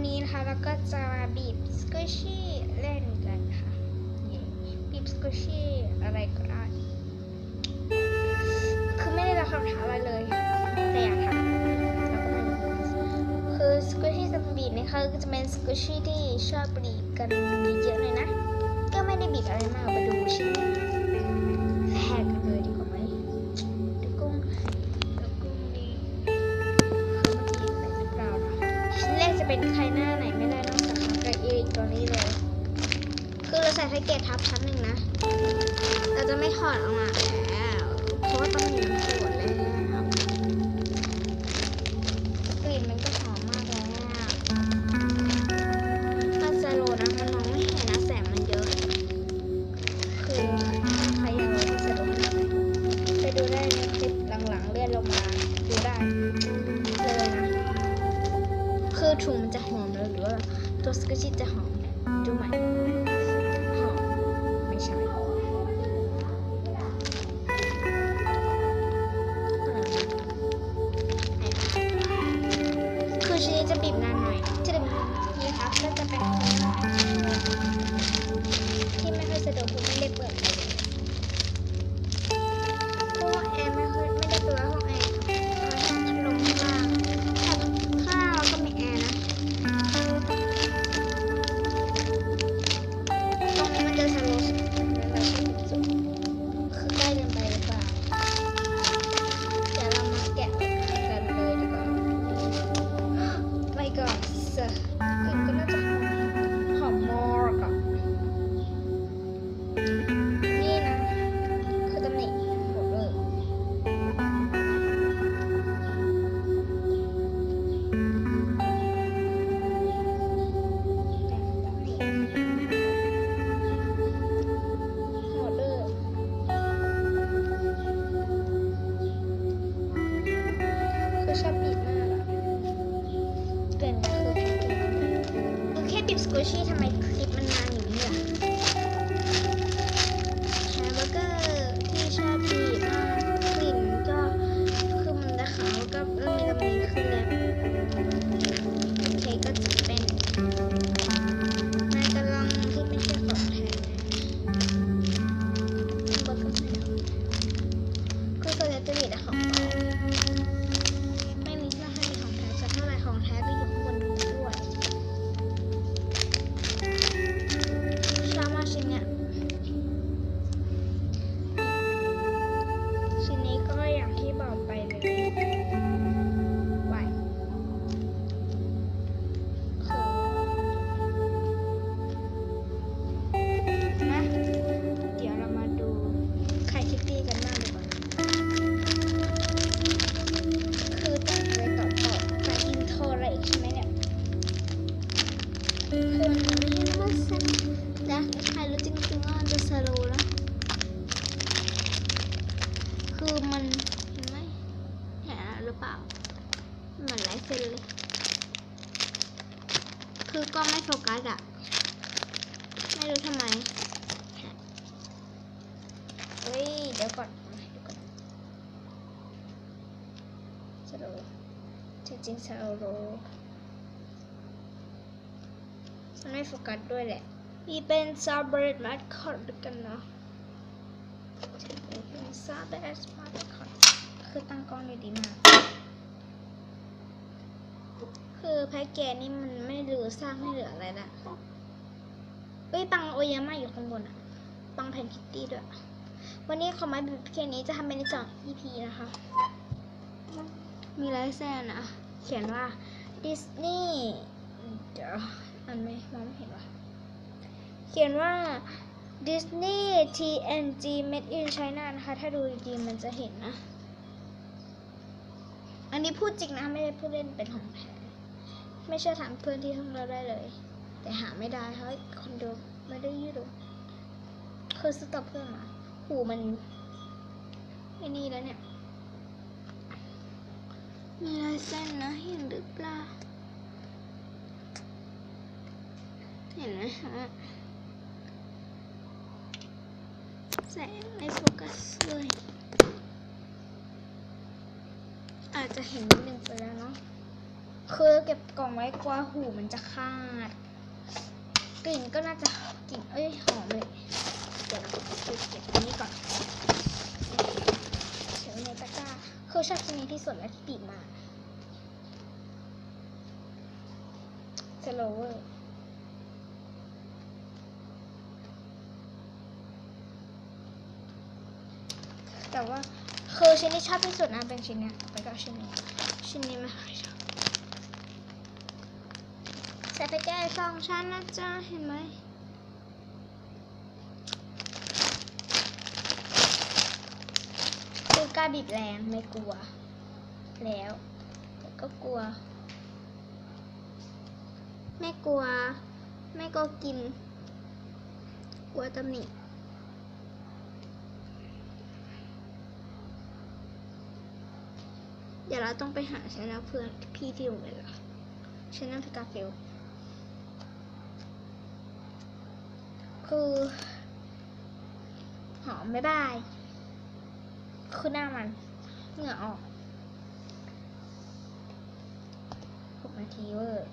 วันนี้นะคะเราก็จะมาบีบสกูชี่เล่นกันค่ะย้บีบสกูชี่อะไรก็ได้ คือไม่ได้รับคำถามอะไรเลย แต่อยากทำเราก็ไม่รู้คือสกูชี่จะบีบนะคะก็จะเป็นสกูชี่ที่ชอบบีบกันเยอะๆเลยนะ ใส่แพ็กเกจทับชั้นหนึ่งนะ เราจะไม่ถอดออกมาแล้วเพราะว่าต้องมีน้ำขวดแล้วกลิ่นมันก็หอมมากแล้วถ้าจะโรนะมันมองไม่เห็นนะแสงมันเยอะ คือใครอยากรู้ที่จะรู้ไปดูได้ในคลิปหลังๆเลื่อนลงมาดูได้เลยนะ คือถุงมันจะหอมเลยหรือว่าตัวสกุชิจะหอมดูไหม่ คือชอบบีบมากอะเกินคือแพ็กเคือแค่บีบสกูชี่ทำไม นะใครรู้จริงๆว่ามันจะสโลแล้ว คือมันเห็นไหมเห็นหรือเปล่า เหมือนลายเส้นเลย คือก็ไม่โฟกัสอะไม่รู้ทำไมเฮ้ย เดี๋ยวก่อนมาดูก่อนสโลจริงๆสโลมันไม่โฟกัสด้วยแหละ นี่เป็นซาเบรดมาร์คอร์ดกันเนาะซาเบสมาตคอนคือตั้งกล้องได้ดีมาก คือแพ็กเกจนี่มันไม่เหลือสร้างไม่เหลืออะไรละเอ้ยปังโอยาม่าอยู่ข้างบนอะปังแพนคิตตี้ด้วย วันนี้ขอมาบิบแค่นี้จะทำเป็นในสอง EP นะคะ มีลายเส้นนะ เขียนว่าดิสนีย์เดี๋ยวอันไม่มองไม่เห็นว่ะ เขียนว่า Disney TNG Made in China นะคะ ถ้าดูดีๆมันจะเห็นนะ อันนี้พูดจริงนะ ไม่ได้พูดเล่นเป็นของแท้ไม่เชื่อถามเพื่อนที่ห้องเราได้เลย แต่หาไม่ได้เพราะคนดูไม่ได้ยืดดูคือสต็อปเพื่อนมาหูมันไอ้นี่แล้วเนี่ย มีลายเส้นนะเห็นหรือเปล่าเห็นไหมฮะ แสงไม่โฟกัสเลยอาจจะเห็นนิดนึงไปแล้วเนาะคือเก็บกล่องไว้กลัวหูมันจะขาด กลิ่นก็น่าจะกลิ่นเอ้ยหอมเลยเดี๋ยวเราเก็บเก็บอันนี้ก่อนเขียวในตะกร้าคือชอบชิ้นนี้ที่สุดแล้วที่ติดมาสโลเวอร์ แต่ว่าคือชิ้นที่ชอบที่สุดนะเป็นชิ้นเนี้ยไปก็ชิ้นนี้ชิ้นนี้ไม่ค่อยชอบใส่ไปแก้สองชั้นนะจ๊ะเห็นไหมคือกล้าบีบแรงไม่กลัว แล้วแต่ก็กลัว ไม่กลัว ไม่ก็กิน กลัวตำหนิ เดี๋ยวเราต้องไปหาชแนลเพื่อนพี่ที่โรงเรียนละชแนลพิกาเฟลคือหอมบ๊ายบาย คือหน้ามัน เหงื่อออกหกนาทีเวอร์